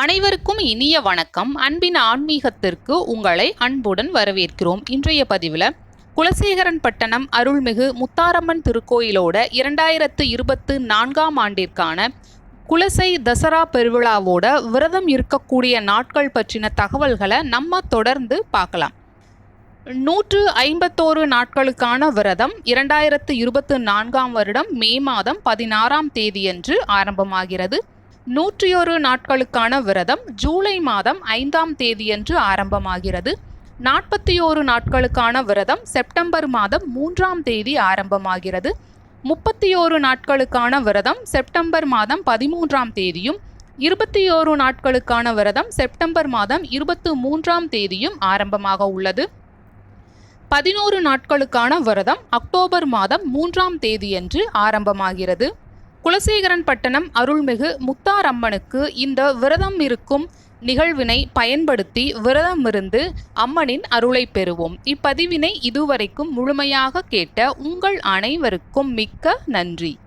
அனைவருக்கும் இனிய வணக்கம். அன்பின் ஆன்மீகத்திற்கு உங்களை அன்புடன் வரவேற்கிறோம். இன்றைய பதிவில் குலசேகரன் பட்டணம் அருள்மிகு முத்தாரம்மன் திருக்கோயிலோட இரண்டாயிரத்து இருபத்து நான்காம் ஆண்டிற்கான குலசை தசரா பெருவிழாவோட விரதம் இருக்கக்கூடிய நாட்கள் பற்றின தகவல்களை நம்ம தொடர்ந்து பார்க்கலாம். நூற்று ஐம்பத்தோரு நாட்களுக்கான விரதம் இரண்டாயிரத்து இருபத்து நான்காம் வருடம் மே மாதம் பதினாறாம் தேதியன்று ஆரம்பமாகிறது. நூற்றியொரு நாட்களுக்கான விரதம் ஜூலை மாதம் ஐந்தாம் தேதியன்று ஆரம்பமாகிறது. நாற்பத்தி ஓரு நாட்களுக்கான விரதம் செப்டம்பர் மாதம் மூன்றாம் தேதி ஆரம்பமாகிறது. முப்பத்தி ஓரு நாட்களுக்கான விரதம் செப்டம்பர் மாதம் பதிமூன்றாம் தேதியும் இருபத்தி ஓரு நாட்களுக்கான விரதம் செப்டம்பர் மாதம் இருபத்து மூன்றாம் தேதியும் ஆரம்பமாக உள்ளது. பதினோரு நாட்களுக்கான விரதம் அக்டோபர் மாதம் மூன்றாம் தேதியன்று ஆரம்பமாகிறது. குலசேகரன் பட்டணம் அருள்மிகு முத்தாரம்மனுக்கு இந்த விரதம் இருக்கும் நிகழ்வினை பயன்படுத்தி விரதம் இருந்து அம்மனின் அருளை பெறுவோம். இப்பதிவினை இதுவரைக்கும் முழுமையாக கேட்ட உங்கள் அனைவருக்கும் மிக்க நன்றி.